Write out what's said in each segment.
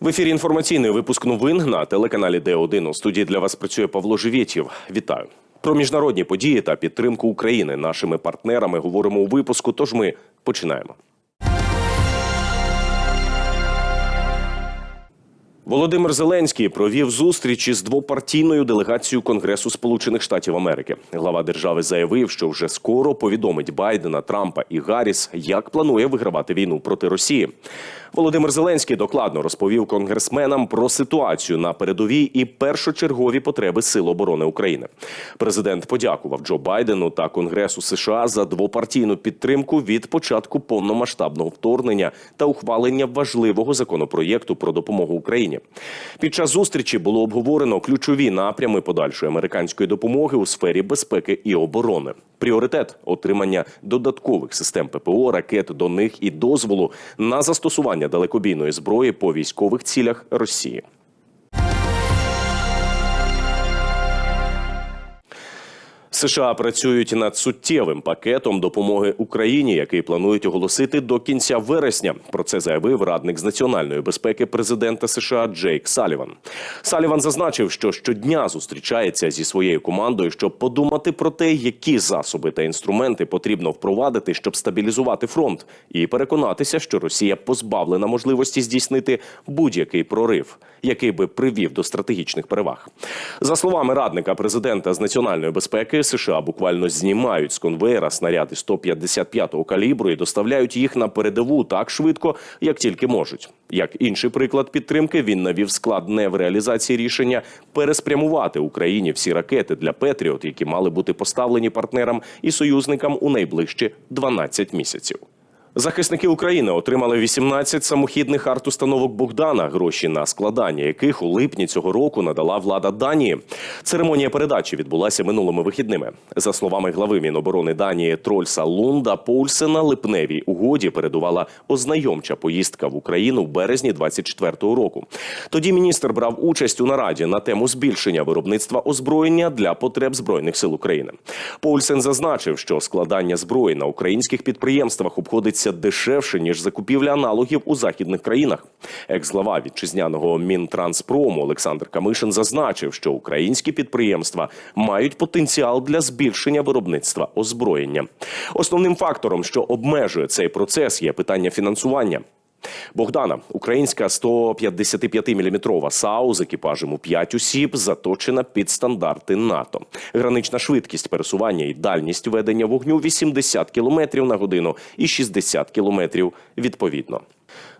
В ефірі інформаційний випуск новин на телеканалі Д1. У студії для вас працює Павло Живєтєв. Вітаю. Про міжнародні події та підтримку України нашими партнерами говоримо у випуску. Тож ми починаємо. Володимир Зеленський провів зустріч із двопартійною делегацією Конгресу Сполучених Штатів Америки. Глава держави заявив, що вже скоро повідомить Байдена, Трампа і Гарріс, як планує вигравати війну проти Росії. Володимир Зеленський докладно розповів конгресменам про ситуацію на передовій і першочергові потреби Сил оборони України. Президент подякував Джо Байдену та Конгресу США за двопартійну підтримку від початку повномасштабного вторгнення та ухвалення важливого законопроєкту про допомогу Україні. Під час зустрічі було обговорено ключові напрями подальшої американської допомоги у сфері безпеки і оборони. Пріоритет отримання додаткових систем ППО, ракет до них і дозволу на застосування далекобійної зброї по військових цілях Росії. США працюють над суттєвим пакетом допомоги Україні, який планують оголосити до кінця вересня. Про це заявив радник з національної безпеки президента США Джейк Саліван. Саліван зазначив, що щодня зустрічається зі своєю командою, щоб подумати про те, які засоби та інструменти потрібно впровадити, щоб стабілізувати фронт, і переконатися, що Росія позбавлена можливості здійснити будь-який прорив, який би привів до стратегічних переваг. За словами радника президента з національної безпеки. США буквально знімають з конвейера снаряди 155-го калібру і доставляють їх на передову так швидко, як тільки можуть. Як інший приклад підтримки, він навів складне в реалізації рішення переспрямувати Україні всі ракети для Петріот, які мали бути поставлені партнерам і союзникам у найближчі 12 місяців. Захисники України отримали 18 самохідних арт-установок Богдана, гроші на складання яких у липні цього року надала влада Данії. Церемонія передачі відбулася минулими вихідними. За словами глави Міноборони Данії Трольса Лунда Поульсена, липневій угоді передувала ознайомча поїздка в Україну в березні 24-го року. Тоді міністр брав участь у нараді на тему збільшення виробництва озброєння для потреб збройних сил України. Поульсен зазначив, що складання зброї на українських підприємствах обходиться дешевше ніж закупівля аналогів у західних країнах. Екс-глава вітчизняного Мінтранспрому Олександр Камишин зазначив, що українські підприємства мають потенціал для збільшення виробництва озброєння. Основним фактором, що обмежує цей процес, є питання фінансування. Богдана, українська 155-мм САУ з екіпажем у 5 осіб, заточена під стандарти НАТО. Гранична швидкість пересування і дальність ведення вогню 80 км на годину і 60 км відповідно.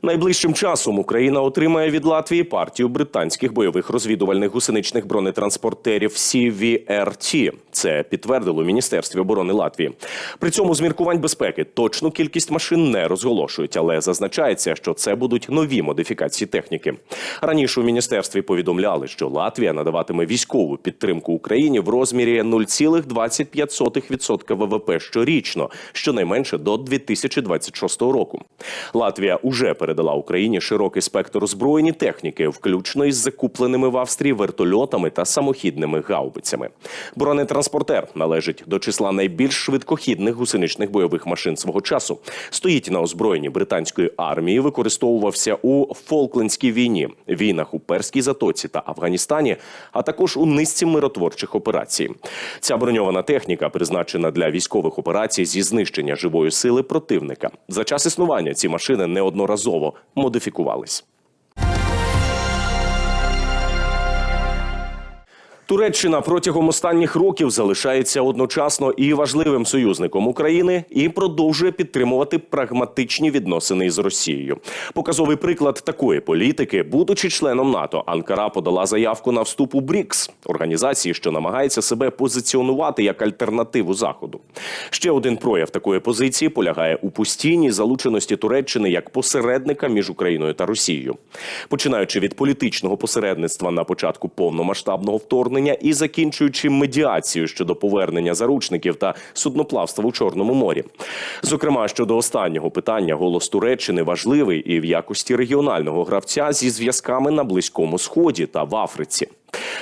Найближчим часом Україна отримає від Латвії партію британських бойових розвідувальних гусеничних бронетранспортерів CVRT. Це підтвердило міністерстві оборони Латвії. При цьому з міркувань безпеки точну кількість машин не розголошують, але зазначається, що це будуть нові модифікації техніки. Раніше у міністерстві повідомляли, що Латвія надаватиме військову підтримку Україні в розмірі 0,25% ВВП щорічно, щонайменше до 2026 року. Латвія уже передала Україні широкий спектр озброєння техніки, включно із закупленими в Австрії вертольотами та самохідними гаубицями. Бронетранспортер належить до числа найбільш швидкохідних гусеничних бойових машин свого часу. Стоїть на озброєнні британської армії, використовувався у Фолклендській війні, війнах у Перській затоці та Афганістані, а також у низці миротворчих операцій. Ця броньована техніка призначена для військових операцій зі знищення живої сили противника. За час існування ці машини неодноразово модифікувались. Туреччина протягом останніх років залишається одночасно і важливим союзником України і продовжує підтримувати прагматичні відносини з Росією. Показовий приклад такої політики, будучи членом НАТО, Анкара подала заявку на вступ у БРІКС, організації, що намагається себе позиціонувати як альтернативу Заходу. Ще один прояв такої позиції полягає у постійній залученості Туреччини як посередника між Україною та Росією, починаючи від політичного посередництва на початку повномасштабного вторгнення і закінчуючи медіацією щодо повернення заручників та судноплавства у Чорному морі. Зокрема, щодо останнього питання, голос Туреччини важливий і в якості регіонального гравця зі зв'язками на близькому сході та в Африці.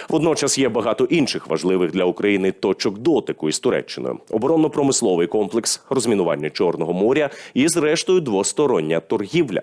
Водночас є багато інших важливих для України точок дотику із Туреччиною: оборонно-промисловий комплекс, розмінування Чорного моря і, зрештою, двостороння торгівля.